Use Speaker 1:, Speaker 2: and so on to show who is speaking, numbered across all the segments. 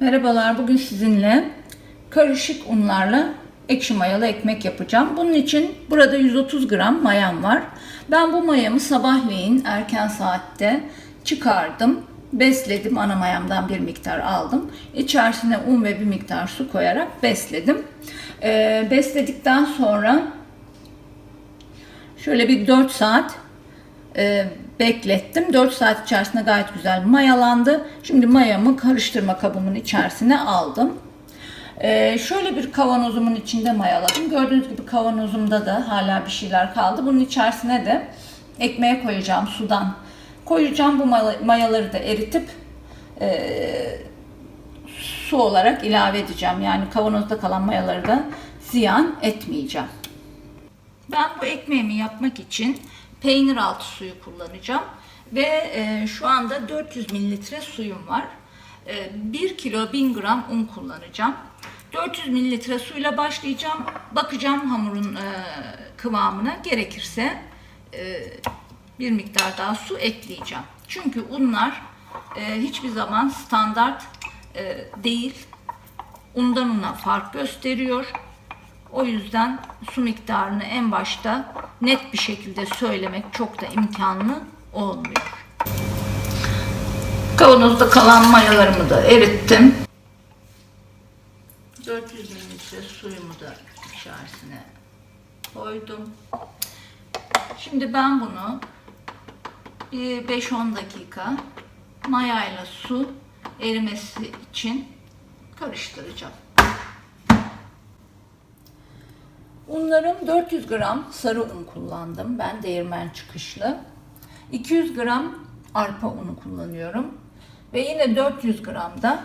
Speaker 1: Merhabalar, bugün sizinle karışık unlarla ekşi mayalı ekmek yapacağım. Bunun için burada 130 gram mayam var. Ben bu mayamı sabahleyin erken saatte çıkardım. Besledim, ana mayamdan bir miktar aldım. İçerisine un ve bir miktar su koyarak besledim. Ee, besledikten sonra şöyle bir 4 saat e, beklettim. 4 saat içerisinde gayet güzel mayalandı. Şimdi mayamı karıştırma kabımın içerisine aldım. E, şöyle bir kavanozumun içinde mayaladım. Gördüğünüz gibi kavanozumda da hala bir şeyler kaldı. Bunun içerisine de ekmeğe koyacağım sudan. Koyacağım bu maya- mayaları da eritip e, su olarak ilave edeceğim. Yani kavanozda kalan mayaları da ziyan etmeyeceğim. Ben bu ekmeğimi yapmak için peynir altı suyu kullanacağım. Ve e, şu anda 400 mililitre suyum var. E, 1 kilo 1000 gram un kullanacağım. 400 mililitre suyla başlayacağım. Bakacağım hamurun e, kıvamına. Gerekirse e, bir miktar daha su ekleyeceğim. Çünkü unlar e, hiçbir zaman standart e, değil. Undan una fark gösteriyor. O yüzden su miktarını en başta net bir şekilde söylemek çok da imkanlı olmuyor. Kavanozda kalan mayalarımı da erittim. 400 mililitre suyumu da içerisine koydum. Şimdi ben bunu bir 5-10 dakika mayayla su erimesi için karıştıracağım. Unlarım 400 gram sarı un kullandım. Ben değirmen çıkışlı. 200 gram arpa unu kullanıyorum. Ve yine 400 gram da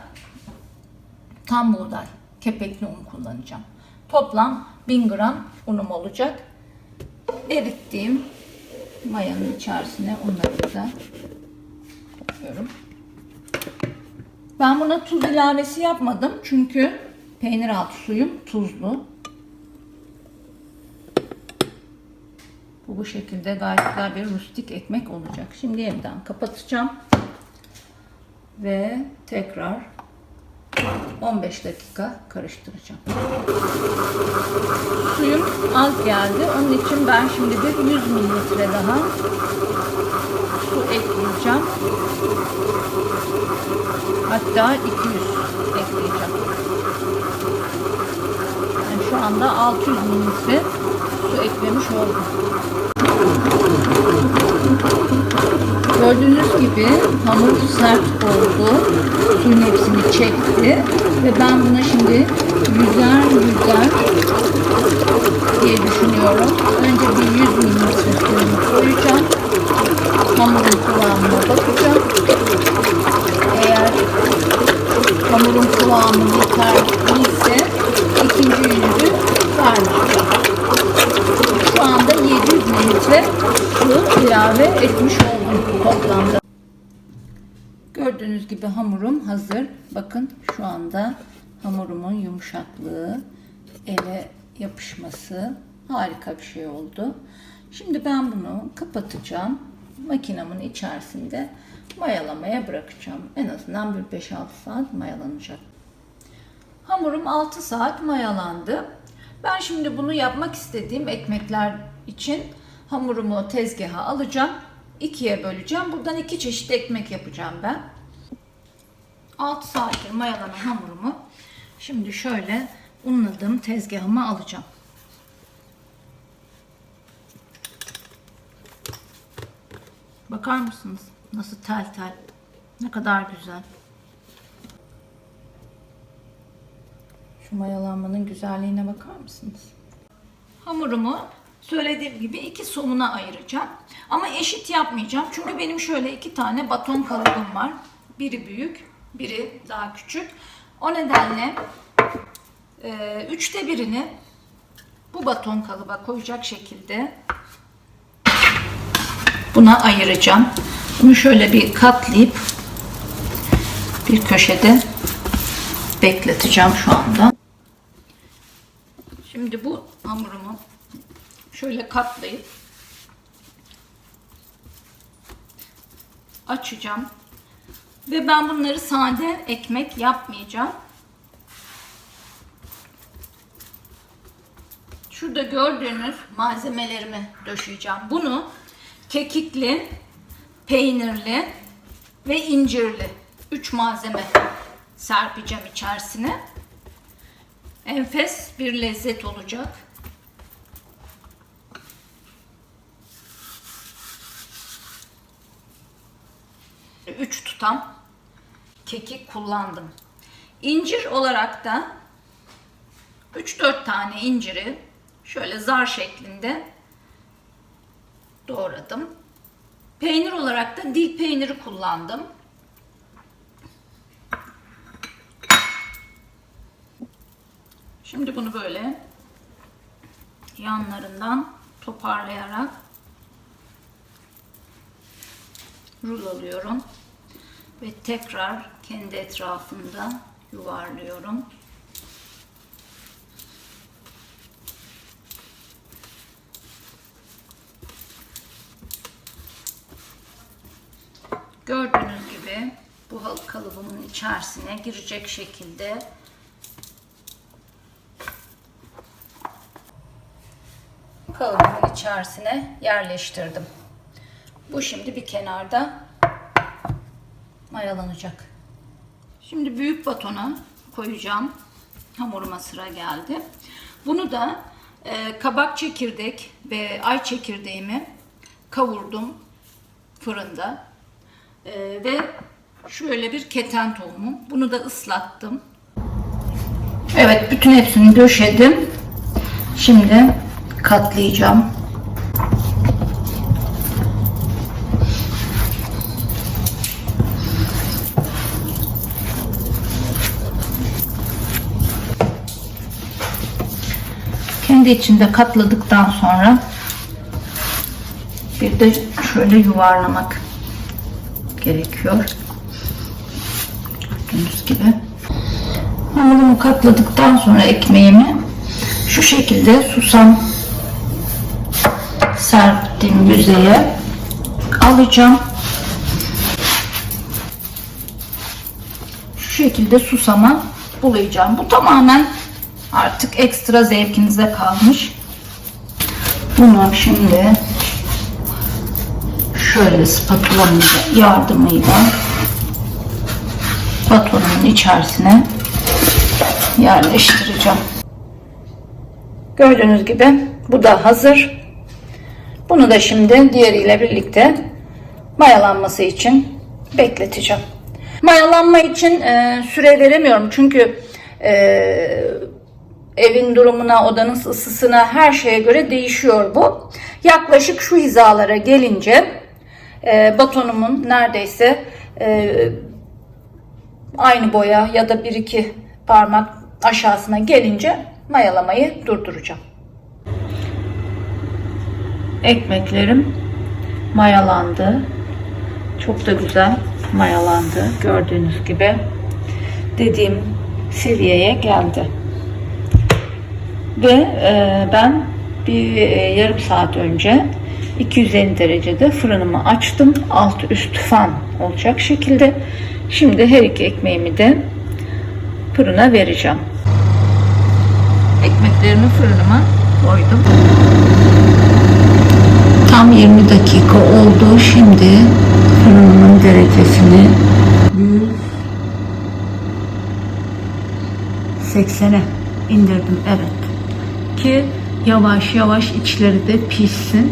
Speaker 1: tam buğday kepekli un kullanacağım. Toplam 1000 gram unum olacak. Erittiğim mayanın içerisine unları da koyuyorum. Ben buna tuz ilavesi yapmadım çünkü peynir altı suyum tuzlu. Bu bu şekilde gayet güzel bir rustik ekmek olacak. Şimdi yeniden kapatacağım. Ve tekrar 15 dakika karıştıracağım. Suyum az geldi. Onun için ben şimdi bir 100 mililitre daha su ekleyeceğim. Hatta 200 ekleyeceğim. Yani şu anda 600 mililitre su eklemiş oldum. Gördüğünüz gibi hamur sert oldu. Suyun hepsini çekti. Ve ben buna şimdi yüzer yüzer diye düşünüyorum. Önce bir 100 mililitre suyunu koyacağım. Hamurun kıvamına bakacağım. Eğer hamurun kıvamı yeterliyse ikinci yüzü vermeyeceğim. Şu anda 700 mililitre su ilave etmiş oldum toplamda. Gördüğünüz gibi hamurum hazır. Bakın şu anda hamurumun yumuşaklığı, ele yapışması harika bir şey oldu. Şimdi ben bunu kapatacağım. Makinemin içerisinde mayalamaya bırakacağım. En azından bir 5-6 saat mayalanacak. Hamurum 6 saat mayalandı. Ben şimdi bunu yapmak istediğim ekmekler için hamurumu tezgaha alacağım. ikiye böleceğim. Buradan iki çeşit ekmek yapacağım ben. 6 saattir mayalanan hamurumu şimdi şöyle unladığım tezgahıma alacağım. Bakar mısınız? Nasıl tel tel. Ne kadar güzel. Şu mayalanmanın güzelliğine bakar mısınız? Hamurumu söylediğim gibi iki somuna ayıracağım. Ama eşit yapmayacağım. Çünkü benim şöyle iki tane baton kalıbım var. Biri büyük, biri daha küçük. O nedenle e, üçte birini bu baton kalıba koyacak şekilde buna ayıracağım. Bunu şöyle bir katlayıp bir köşede bekleteceğim şu anda. Şimdi bu hamurumu şöyle katlayıp açacağım. Ve ben bunları sade ekmek yapmayacağım. Şurada gördüğünüz malzemelerimi döşeyeceğim. Bunu kekikli, peynirli ve incirli 3 malzeme serpeceğim içerisine. Enfes bir lezzet olacak. 3 tutam kekik kullandım. İncir olarak da 3-4 tane inciri şöyle zar şeklinde doğradım. Peynir olarak da dil peyniri kullandım. Şimdi bunu böyle yanlarından toparlayarak rul alıyorum ve tekrar kendi etrafında yuvarlıyorum. Gördüğünüz gibi bu halk kalıbımın içerisine girecek şekilde kalıbımın içerisine yerleştirdim. Bu şimdi bir kenarda mayalanacak. Şimdi büyük batona koyacağım. Hamuruma sıra geldi. Bunu da e, kabak çekirdek ve ay çekirdeğimi kavurdum fırında. E, ve şöyle bir keten tohumu. Bunu da ıslattım. Evet bütün hepsini döşedim. Şimdi katlayacağım. Kendi içinde katladıktan sonra bir de şöyle yuvarlamak gerekiyor. Gördüğünüz gibi. Hamurumu katladıktan sonra ekmeğimi şu şekilde susam serptiğim yüzeye alacağım. Şu şekilde susama bulayacağım. Bu tamamen Artık ekstra zevkinize kalmış. Bunu şimdi şöyle spatulamın yardımıyla spatulamın içerisine yerleştireceğim. Gördüğünüz gibi bu da hazır. Bunu da şimdi diğeriyle birlikte mayalanması için bekleteceğim. Mayalanma için e, süre veremiyorum çünkü e, evin durumuna, odanın ısısına, her şeye göre değişiyor bu. Yaklaşık şu hizalara gelince e, batonumun neredeyse e, aynı boya ya da bir iki parmak aşağısına gelince mayalamayı durduracağım. Ekmeklerim mayalandı. Çok da güzel mayalandı. Gördüğünüz gibi dediğim seviyeye geldi. Ve e, ben bir e, yarım saat önce 250 derecede fırınımı açtım. Alt üst fan olacak şekilde. Şimdi her iki ekmeğimi de fırına vereceğim. Ekmeklerimi fırınıma koydum. Tam 20 dakika oldu. Şimdi fırınımın derecesini 180'e indirdim. Evet ki yavaş yavaş içleri de pişsin.